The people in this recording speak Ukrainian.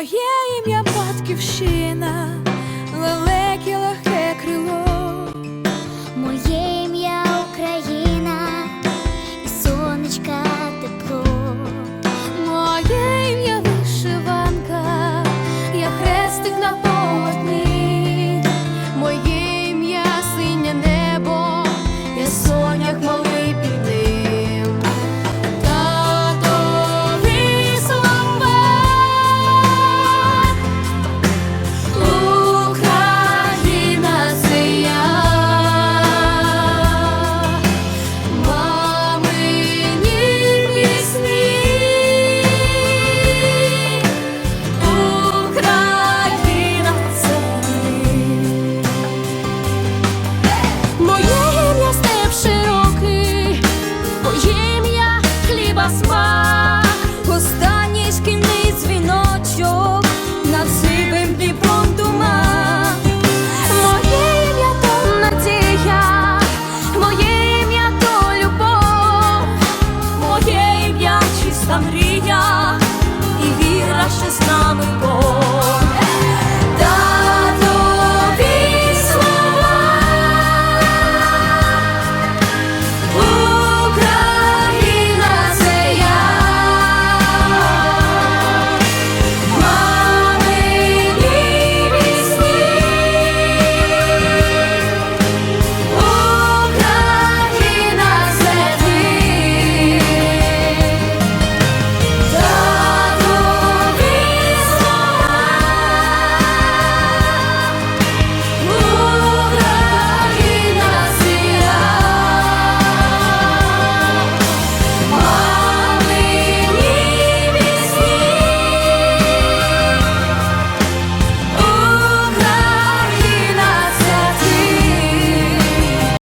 моє ім'я батьківщина, велике легке крило, моє ім'я Україна, і сонечка тепло, моє ім'я вишиванка, я хрестик на полі. письма, останній дзвіночок над сивим дніпром дума, моє ім'я надія, моє ім'я то любов, моє чиста мрія, і віра, що з нами Бог.